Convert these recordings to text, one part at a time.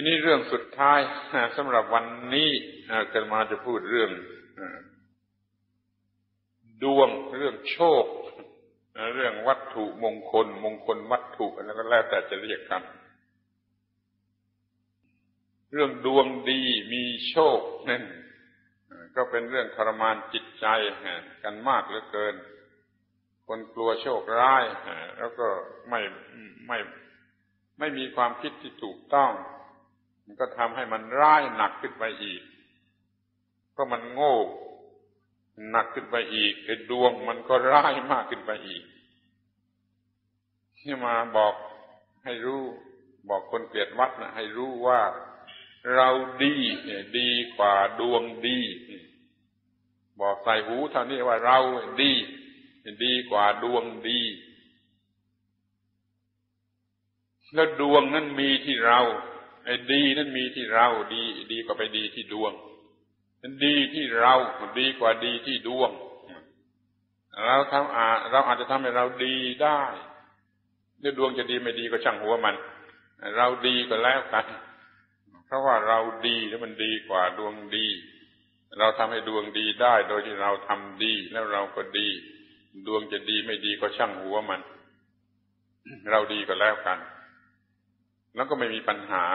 ทีนี้เรื่องสุดท้ายสำหรับวันนี้กิดมาจะพูดเรื่องดวงเรื่องโชค เรื่องวัตถุมงคล มงคลวัตถุอะไรก็แล้วแต่จะเรียกกัน เรื่องดวงดีมีโชคนั่นก็เป็นเรื่องทรมานจิตใจกันมากเหลือเกิน คนกลัวโชคร้ายแล้วก็ไม่ไม่ไม่มีความคิดที่ถูกต้อง ก็ทำให้มันร้ายหนักขึ้นไปอีกก็มันโง่หนักขึ้นไปอีกไอ้ดวงมันก็ร้ายมากขึ้นไปอีกที่มาบอกให้รู้บอกคนเกลียดวัดนะให้รู้ว่า เราดีเนี่ยดีกว่าดวงดี บอกใส่หูเท่านี้ว่าเราดีดีกว่าดวงดี แล้วดวงนั้นมีที่เรา ไอ้ดีนั้นมีที่เราดีดีกว่าไปดีที่ดวงมันดีที่เราดีกว่าดีที่ดวง เราทำอาเราอาจจะทำให้เราดีได้เรื่องดวงจะดีไม่ดีก็ช่างหัวมัน เราดีก็แล้วกัน เพราะว่าเราดีแล้วมันดีกว่าดวงดี เราทำให้ดวงดีได้ โดยที่เราทำดีแล้วเราก็ดี ดวงจะดีไม่ดีก็ช่างหัวมัน เราดีก็แล้วกัน แล้วก็ไม่มีปัญหา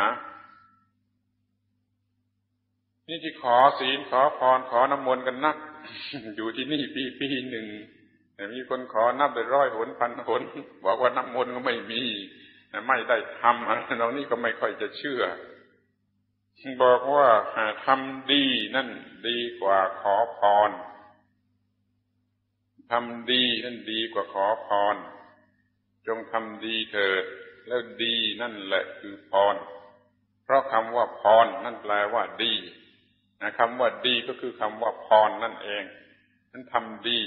นี่ที่ขอศีลขอพรขอน้ำมนต์กันนัก อยู่ที่นี่ปีปีหนึ่งแต่มีคนขอนับได้ร้อยหนพันหนบอกว่าน้ำมนต์ก็ไม่มีไม่ได้ทำอะไรเรานี่ก็ไม่ค่อยจะเชื่อ บอกว่าทำดีนั่นดีกว่าขอพรทำดีนั่นดีกว่าขอพร จงทำดีเถิด แล้วดีนั่นแหละคือพร เพราะคำว่าพรนั่นแปลว่าดีนะคำว่าดีก็คือคำว่าพรนั่นเองนั้นทำดี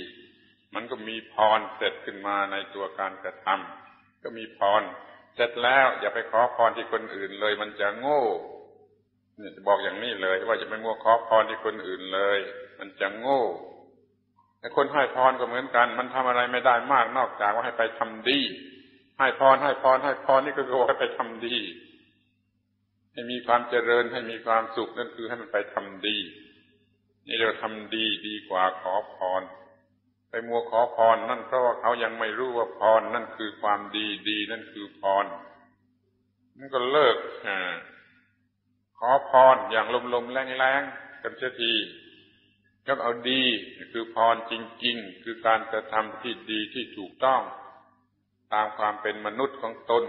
มันก็มีพรเสร็จขึ้นมาในตัวการกระทำก็มีพร เสร็จแล้วอย่าไปขอพรที่คนอื่นเลย มันจะโง่เนี่ยจะบอกอย่างนี้เลย ว่าจะไม่มัวขอพรที่คนอื่นเลย มันจะโง่แต่คนให้พรก็เหมือนกัน มันทำอะไรไม่ได้มากนอกจากว่าให้ไปทำดี ให้พรให้พรให้พรนี่ก็คือว่าให้ไปทำดี ให้มีความเจริญให้มีความสุขนั่นคือให้มันไปทำดี นี่เราทำดีดีกว่าขอพร ไปมัวขอพรนั่นเพราะว่าเขายังไม่รู้ว่าพรนั่นคือความดีดีนั่นคือพรนั่นก็เลิกอขอพรอย่างลมลมแรงแรงกันเสียทีก็เอาดีคือพรจริง ๆ คือการกระทำที่ดีที่ถูกต้อง ตามความเป็นมนุษย์ของตน